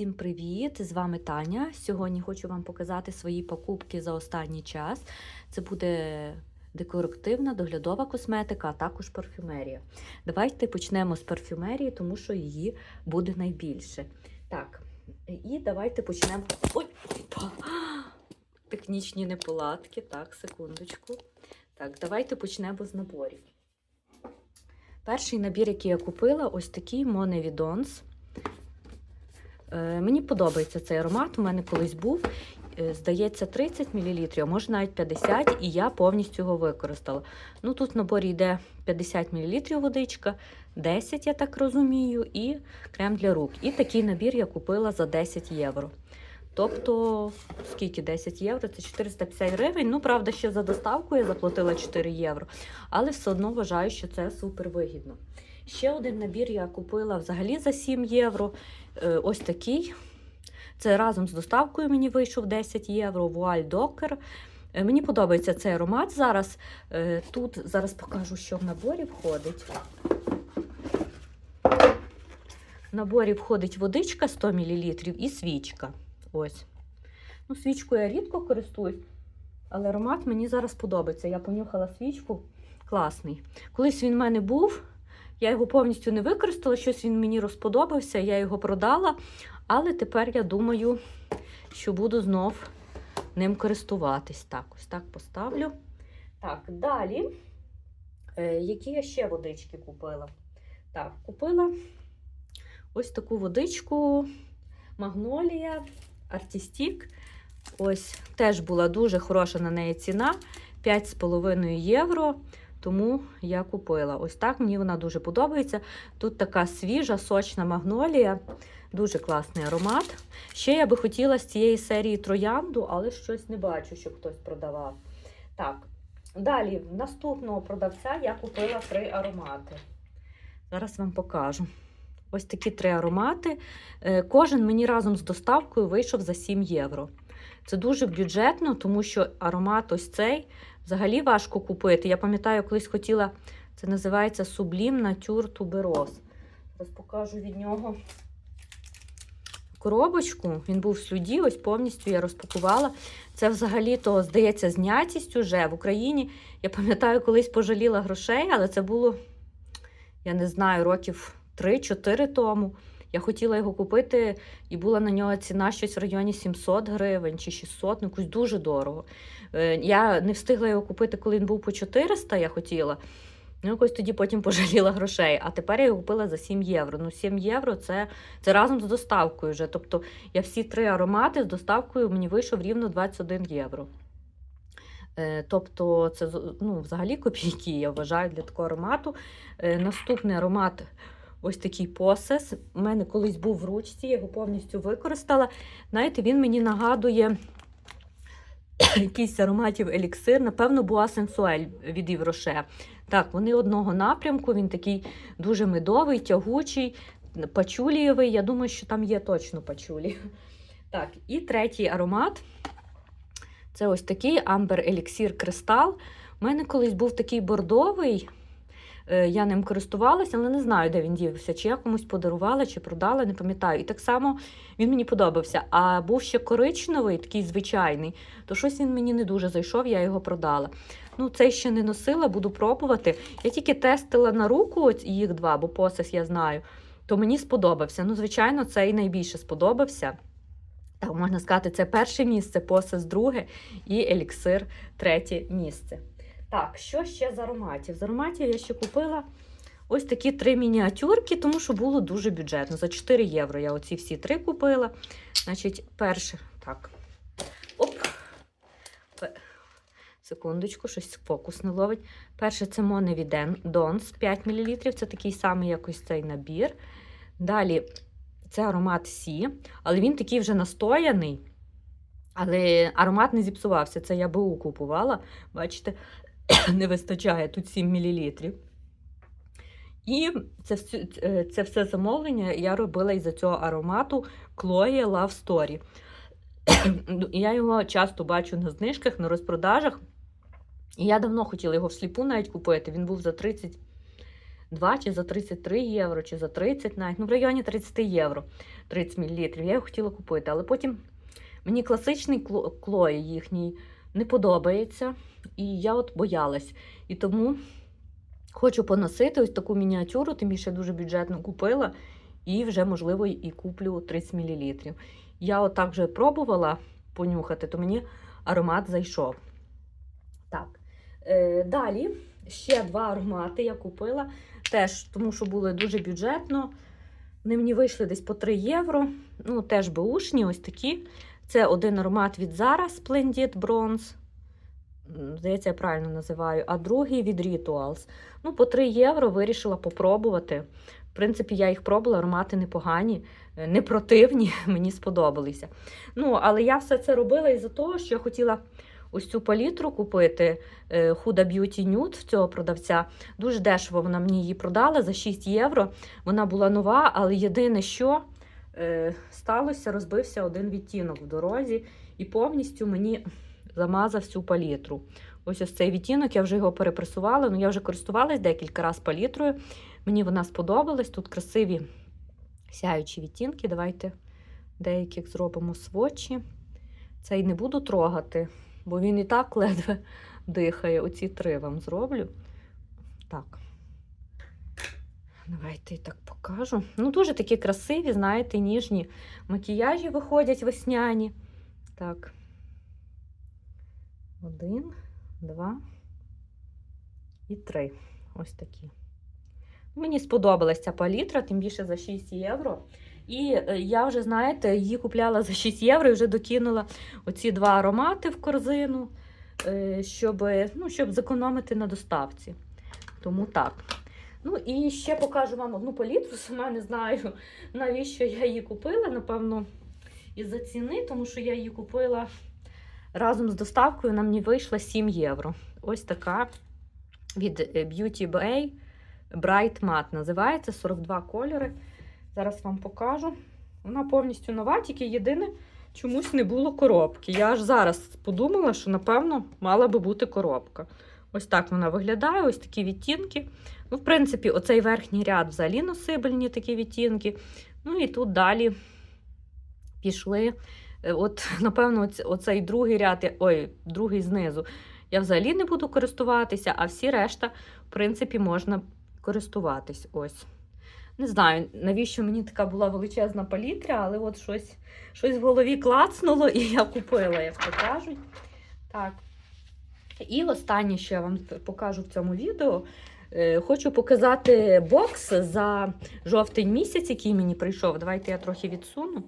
Всім привіт! З вами Таня. Сьогодні хочу вам показати свої покупки за останній час. Це буде декоративна доглядова косметика, а також парфюмерія. Давайте почнемо з парфюмерії, тому що її буде найбільше. Так, і давайте почнемо. Ой! па! Технічні неполадки. Так, секундочку. Так, давайте почнемо з наборів. Перший набір, який я купила, ось такий Моневідонс. Е, Мені подобається цей аромат. У мене колись був. е, Здається, 30 мл, а може навіть 50 і я повністю його використала. Ну, Тут в наборі йде 50 мл водичка, 10, я так розумію, і крем для рук. І такий набір я купила за 10 євро. Тобто, скільки 10 євро? Це 450 гривень. Ну, правда, ще за доставку я заплатила 4 євро, але все одно вважаю, що це супер вигідно. Ще один набір я купила взагалі за 7 євро. Е, Ось такий. Це разом з доставкою мені вийшов 10 євро. Вуаль Докер. Е, Мені подобається цей аромат зараз. Е, Тут зараз покажу, що в наборі входить. В наборі входить водичка 100 мл і свічка. Ось. Ну, свічку я рідко користуюсь, але аромат мені зараз подобається. Я понюхала свічку. Класний. Колись він в мене був. Я його повністю не використала, щось він мені розподобався, я його продала. Але тепер я думаю, що буду знов ним користуватись. Так, ось так поставлю. Так, далі. Е, які я ще водички купила? Так, купила ось таку водичку Магнолія, Артістік. Ось теж була дуже хороша на неї ціна 5,5 євро. Тому я купила. Ось так мені вона дуже подобається. Тут така свіжа, сочна магнолія, дуже класний аромат. Ще я би хотіла з цієї серії троянду, але щось не бачу, щоб хтось продавав. Так, далі, наступного продавця я купила три аромати. Зараз вам покажу. Ось такі три аромати. Е, Кожен мені разом з доставкою вийшов за 7 євро. Це дуже бюджетно, тому що аромат ось цей взагалі важко купити. Я пам'ятаю, колись хотіла, це називається Sublime Nature Tuberose. Зараз покажу від нього коробочку. Він був в слюді, ось повністю я розпакувала. Це взагалі-то, здається, знятість уже в Україні. Я пам'ятаю, колись пожаліла грошей, але це було, я не знаю, років 3-4 тому. Я хотіла його купити, і була на нього ціна щось в районі 700 гривень чи 600, ну якось дуже дорого. Е, Я не встигла його купити, коли він був по 400, я хотіла. Ну, якось тоді потім пожаліла грошей. А тепер я його купила за 7 євро. Ну, 7 євро це, це разом з доставкою вже. Тобто я всі три аромати з доставкою мені вийшов рівно 21 євро. Е, Тобто, це ну, взагалі копійки, я вважаю, для такого аромату. Е, Наступний аромат ось такий посес. У мене колись був в ручці, я його повністю використала. Знаєте, він мені нагадує якийсь ароматів еліксир, напевно, буа сенсуель від Івроше. Так, вони одного напрямку, він такий дуже медовий, тягучий, пачулієвий. Я думаю, що там є точно пачулі. Так, і третій аромат. Це ось такий Amber Elixir Кристал. У мене колись був такий бордовий. Е, Я ним користувалася, але не знаю, де він дівся. Чи я комусь подарувала, чи продала, не пам'ятаю. І так само він мені подобався. А був ще коричневий, такий звичайний, то щось він мені не дуже зайшов, я його продала. Ну, цей ще не носила, буду пробувати. Я тільки тестила на руку їх два, бо посес я знаю, то мені сподобався. Ну, звичайно, цей найбільше сподобався. Так, можна сказати, це перше місце, посес друге і еліксир третє місце. Так, що ще з ароматів? З ароматів я ще купила ось такі три мініатюрки, тому що було дуже бюджетно. За 4 євро я оці всі три купила. Значить, перше, так. Оп. Секундочку, щось фокус не ловить. Перше це Моневіден Донс 5 мл. Це такий самий якось цей набір. Далі це аромат Сі, але він такий вже настояний. Але аромат не зіпсувався. Це я БУ купувала. Бачите, не вистачає тут 7 мл. І це, е, це все замовлення я робила із-за цього аромату Chloe Love Story. Ну, я його часто бачу на знижках, на розпродажах. І я давно хотіла його всліпу навіть купити. Він був за 30 2 чи за 33 євро, чи за 30 навіть, ну в районі 30 євро 30 мл. Я його хотіла купити, але потім мені класичний кло- клой їхній не подобається. І я от боялась. І тому хочу поносити ось таку мініатюру, тим більше дуже бюджетно купила. І вже, можливо, і куплю 30 мл. Я отак вже пробувала понюхати, то мені аромат зайшов. Так. Е, далі ще два аромати я купила. Теж тому, що були дуже бюджетно. Вони мені вийшли десь по 3 євро. Ну, теж беушні, ось такі. Це один аромат від Zara Splendid Bronze. Здається, я правильно називаю, а другий від Rituals. Ну, по 3 євро вирішила попробувати. В принципі, я їх пробувала, аромати непогані, е, не противні, мені сподобалися. Ну, але я все це робила із-за того, що я хотіла ось цю палітру купити е, Huda Beauty Nude в цього продавця. Дуже дешево вона мені її продала за 6 євро. Вона була нова, але єдине, що сталося, розбився один відтінок в дорозі і повністю мені замазав всю палітру. Ось ось цей відтінок, я вже його перепресувала. Ну, я вже користувалась декілька разів палітрою. Мені вона сподобалась. Тут красиві сяючі відтінки. Давайте деяких зробимо свочі. Цей не буду трогати, бо він і так ледве дихає. Оці три вам зроблю. Так. Давайте і так покажу. Ну, дуже такі красиві, знаєте, ніжні макіяжі виходять весняні. Так. Один, два і три. Ось такі. Мені сподобалась ця палітра, тим більше за 6 євро. І е, я вже, знаєте, її купляла за 6 євро і вже докинула оці два аромати в корзину, е, щоб, ну, щоб зекономити на доставці. Тому так. Ну і ще покажу вам одну палітру. Сама не знаю, навіщо я її купила. Напевно, із-за ціни, тому що я її купила разом з доставкою, вона мені вийшла 7 євро. Ось така від е, Beauty Bay Bright Matte називається 42 кольори. Зараз вам покажу. Вона повністю нова, тільки єдине, чомусь не було коробки. Я аж зараз подумала, що, напевно, мала би бути коробка. Ось так вона виглядає, ось такі відтінки. Ну, в принципі, оцей верхній ряд взагалі носибельні такі відтінки. Ну і тут далі пішли. Е, От, напевно, оцей другий ряд, ой, другий знизу. Я взагалі не буду користуватися, а всі решта, в принципі, можна користуватись. Ось. Не знаю, навіщо мені така була величезна палітра, але от щось, щось в голові клацнуло, і я купила, як то кажуть. Так. І останнє, що я вам покажу в цьому відео, е, хочу показати бокс за жовтень місяць, який мені прийшов. Давайте я трохи відсуну,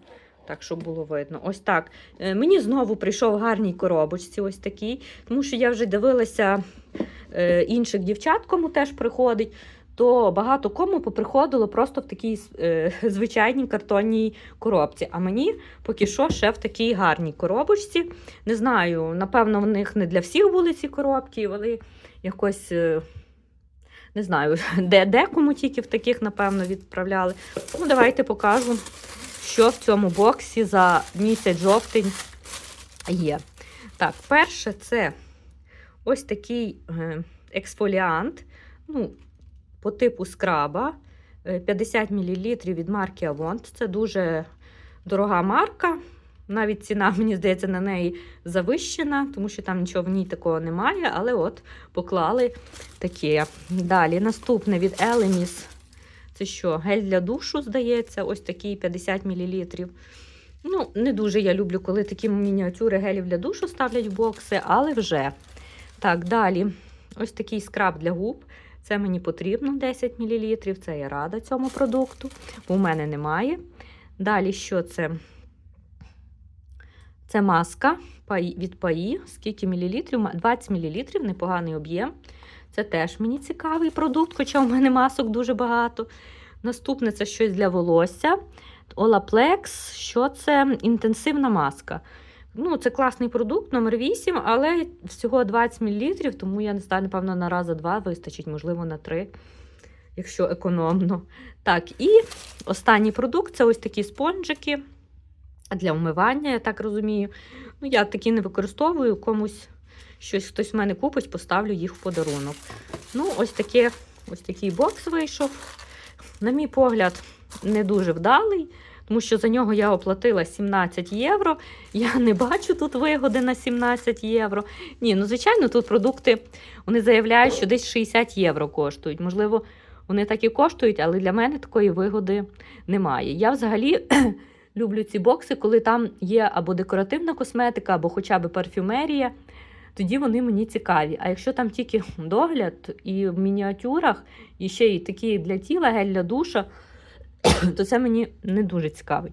так, щоб було видно. Ось так. Е, Мені знову прийшов гарній коробочці, ось такий, тому що я вже дивилася е, інших дівчат, кому теж приходить. То багато кому поприходило просто в такій е, звичайній картонній коробці. А мені поки що ще в такій гарній коробочці. Не знаю, напевно, в них не для всіх були ці коробки, вони якось. е, Не знаю, де декому тільки в таких, напевно, відправляли. Ну, давайте покажу, що в цьому боксі за місяць жовтень є. Так, перше, це ось такий е, ексфоліант. Ну, по типу скраба. е, 50 мл від марки Avon. Це дуже дорога марка. Навіть ціна, мені здається, на неї завищена, тому що там нічого в ній такого немає. Але от поклали таке. Далі наступне від Elemis. Це що? Гель для душу, здається, ось такий 50 мл. Ну, не дуже я люблю, коли такі мініатюри гелів для душу ставлять в бокси, але вже. Так, далі. Ось такий скраб для губ. Це мені потрібно 10 мл. Це я рада цьому продукту, в мене немає. Далі, що це? Це маска від Паї. Скільки мілілітрів? 20 мл, непоганий об'єм. Це теж мені цікавий продукт, хоча в мене масок дуже багато. Наступне це щось для волосся. Olaplex, що це інтенсивна маска. Ну, це класний продукт, номер 8, але всього 20 мл, тому я не знаю, напевно, на раз за два вистачить, можливо, на три, якщо економно. Так, і останній продукт це ось такі спонжики для вмивання, я так розумію. Ну, я такі не використовую, комусь щось хтось в мене купить, поставлю їх в подарунок. Ну, ось таке Ось такий бокс вийшов. На мій погляд, не дуже вдалий, тому що за нього я оплатила 17 євро. Я не бачу тут вигоди на 17 євро. Ні, ну звичайно, тут продукти вони заявляють, що десь 60 євро коштують. Можливо, вони так і коштують, але для мене такої вигоди немає. Я взагалі люблю ці бокси, коли там є або декоративна косметика, або хоча б парфюмерія. Тоді вони мені цікаві. А якщо там тільки догляд і в мініатюрах, і ще й такі для тіла, гель для душа, то це мені не дуже цікавить.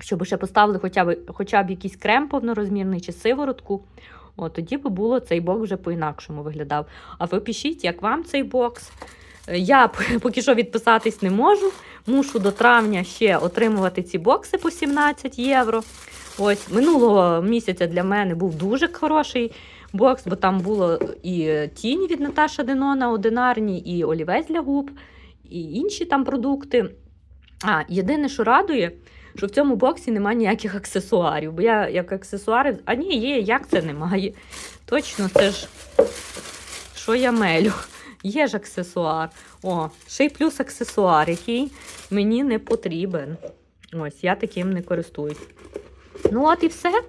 Щоб ще поставили хоча б, хоча б якийсь крем повнорозмірний чи сиворотку, о, тоді би було цей бокс вже по-інакшому виглядав. А ви пишіть, як вам цей бокс. Е, Я поки що відписатись не можу. Мушу до травня ще отримувати ці бокси по 17 євро. Ось минулого місяця для мене був дуже хороший бокс, бо там було і тінь від Наташа Денона, одинарні, і олівець для губ, і інші там продукти. А, єдине, що радує, що в цьому боксі немає ніяких аксесуарів. Бо я як аксесуари. А ні, є, як це немає. Точно, це ж що я мелю. Є ж аксесуар. О, ще й плюс аксесуар, який мені не потрібен. Ось, я таким не користуюсь. Ну, от і все.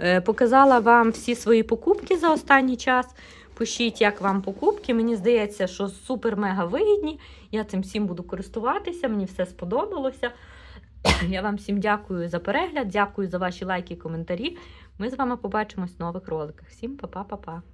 Е, Показала вам всі свої покупки за останній час. Пишіть, як вам покупки. Мені здається, що супер-мега вигідні. Я цим всім буду користуватися, мені все сподобалося. Я вам всім дякую за перегляд, дякую за ваші лайки і коментарі. Ми з вами побачимось в нових роликах. Всім па-па-па-па.